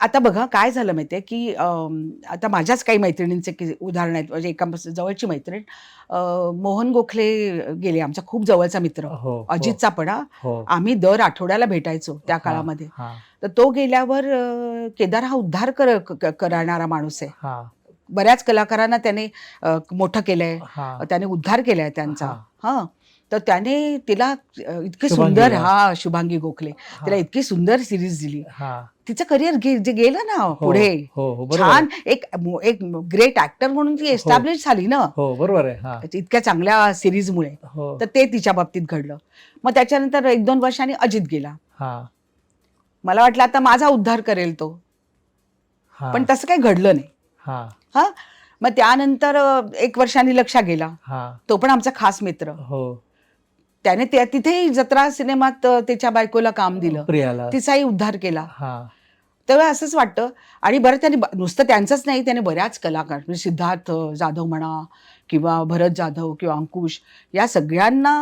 आता बघा काय झालं माहितीये की अम, आता माझ्याच काही मैत्रिणींचे कि- उदाहरण आहेत. म्हणजे एका जवळची मैत्रीण अं, मोहन गोखले गेले आमचा खूप जवळचा मित्र. हो हो, अजितचा पण हा. आम्ही दर आठवड्याला भेटायचो त्या हा, काळामध्ये. हा. तर तो गेल्यावर अं, केदार हा उद्धार कर क- करणारा माणूस आहे. हा. बऱ्याच कलाकारांना त्याने अं, मोठं केलंय. हा. त्याने उद्धार केलाय त्यांचा. हा. हा. तर त्याने तिला इतकी सुंदर. हा शुभांगी गोखले. तिला इतकी सुंदर सिरीज दिली. तिचं करिअर जे गेलं ना हो, पुढे हो हो छान. एक एक ग्रेट ऍक्टर म्हणून ती एस्टॅब्लिश झाली ना. हो बरोबर आहे इतक्या चांगल्या सिरीजमुळे तर ते तिच्या बाबतीत घडलं. मग त्याच्यानंतर एक दोन वर्षांनी अजित गेला. मला वाटलं आता माझा उद्धार करेल तो. पण तसं काही घडलं नाही. हा. मग त्यानंतर एक वर्षांनी लक्षा गेला. तो पण आमचा खास मित्र. हो. त्याने त्या तिथेही जत्रा सिनेमात त्याच्या बायकोला काम दिलं. तिचाही उद्धार केला. तेव्हा असंच वाटतं. आणि बरं त्याने नुसतं त्यांचंच नाही त्याने बऱ्याच कलाकार म्हणजे सिद्धार्थ जाधव म्हणा किंवा भरत जाधव किंवा अंकुश या सगळ्यांना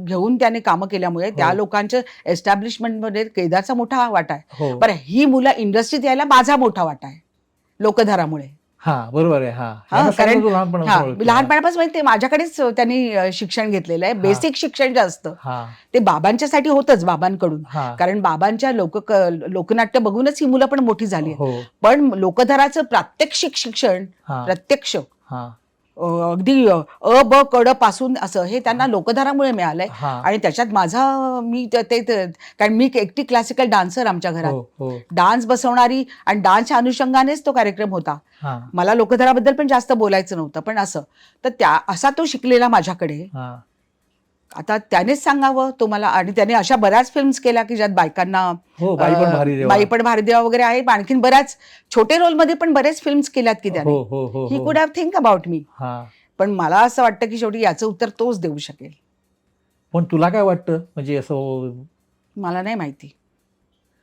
घेऊन त्याने कामं केल्यामुळे त्या हो. लोकांच्या एस्टॅब्लिशमेंटमध्ये केदारचा मोठा वाटा आहे. हो. बरं ही मुलं इंडस्ट्रीत यायला माझा मोठा वाटा आहे. लोकधारामुळे. हा बरोबर आहे हा. हा, यांना कारण- सगळं तू लहानपणापासून ओळखतो. लहानपणापासून माहिती आहे, माझ्याकडेच त्यांनी अं, शिक्षण घेतलेलं आहे. बेसिक शिक्षण जे असतं हा. ते बाबांच्यासाठी होतंच बाबांकडून. हा. कारण बाबांच्या लोक लोकनाट्य बघूनच ही मुलं पण मोठी झाली आहेत. हो. पण लोकधराचं प्रात्यक्षिक शिक्षण हा. प्रत्यक्ष हा. अगदी अं, ब कडपासून असं हे त्यांना लोकधारामुळे मिळालंय. हा. आणि त्याच्यात माझा मी त- कारण मी एकटी क्लासिकल डान्सर आमच्या घरात. हो हो. डान्स बसवणारी आणि डान्सच्या अनुषंगानेच तो कार्यक्रम होता. हा. मला लोकधराबद्दल पण जास्त बोलायचं नव्हतं पण असं. तर त्या असा तो शिकलेला माझ्याकडे. हा. आता त्यानेच सांगावं तो मला आणि त्याने अशा बऱ्याच फिल्म्स केल्या की ज्यात बायकांना हो बाई पण अं, भारी देवा. बाई पण भारी देवा वगैरे आहे आणखीन बऱ्याच छोटे रोलमध्ये पण बरेच फिल्म्स केल्यात की त्याने. हो हो हो ही हो. कुड हॅव थिंक अबाउट मी हा. पण मला असं वाटतं की शेवटी याचं उत्तर तोच देऊ शकेल. पण तुला काय वाटतं? म्हणजे असं मला नाही माहिती.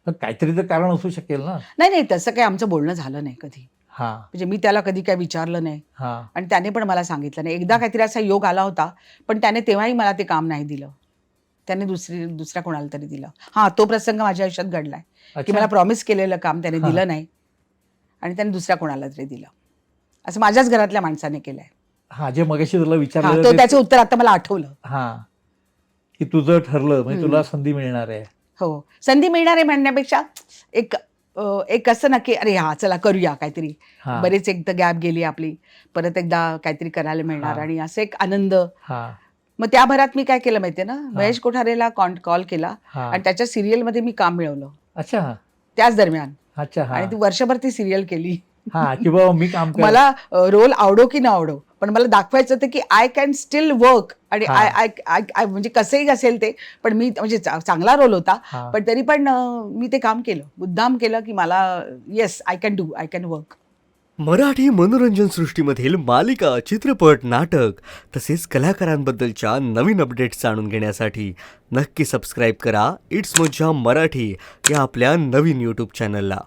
काहीतरी तर कारण असू शकेल ना. नाही नाही तसं काही आमचं बोलणं झालं नाही कधी. हा. म्हणजे मी त्याला कधी काय विचारलं नाही. हा. आणि त्याने पण मला सांगितलं नाही. एकदा काहीतरी असा योग आला होता पण त्याने तेव्हाही मला ते काम नाही दिलं. त्याने दुसरी दुसऱ्या कोणाला तरी दिलं. हा तो प्रसंग माझ्या आयुष्यात घडलाय. की अच्छा. मला प्रॉमिस केलेलं काम त्याने हा. दिलं नाही. आणि त्याने दुसऱ्या कोणाला तरी दिलं. असं माझ्याच घरातल्या माणसाने केलंय. हा जे मगाशी तुला हा, विचारलं तो ते- त्याचं उत्तर आता मला आठवलं. हा. की तुझं ठरलं म्हणजे. तुला संधी मिळणार आहे. हो. संधी मिळणार आहे म्हणण्यापेक्षा एक एक असं ना की अरे हा चला करूया काहीतरी. हा. बरेच एकदा गॅप गेली आपली. परत एकदा काहीतरी करायला मिळणार हा. आणि असं एक आनंद. हा. मग त्या भरात मी काय केलं माहितीये ना? महेश कोठारेला कॉल केला हा. आणि त्याच्या सिरियलमध्ये मी काम मिळवलं. अच्छा. त्याच दरम्यान. अच्छा हा. आणि ती वर्षभर ती सिरियल केली. हा की बाबा मी काम कर मला रोल आवडो की न आवडो पण मला दाखवायचं होतं की आय कॅन स्टील वर्क आणि हा. आय आय आय आय म्हणजे कसंही असेल ते पण मी म्हणजे चा- चांगला रोल होता हा. पण तरी पण अं, मी ते काम केलं मुद्दाम केलं की मला yes I can do I can work Marathi मनोरंजन सृष्टीमधील मालिका चित्रपट नाटक तसेच कलाकारांबद्दलच्या नवीन अपडेट्स जाणून घेण्यासाठी नक्की सबस्क्राईब करा इट्स मज्जा मराठी या आपल्या नवीन यूट्यूब चॅनलला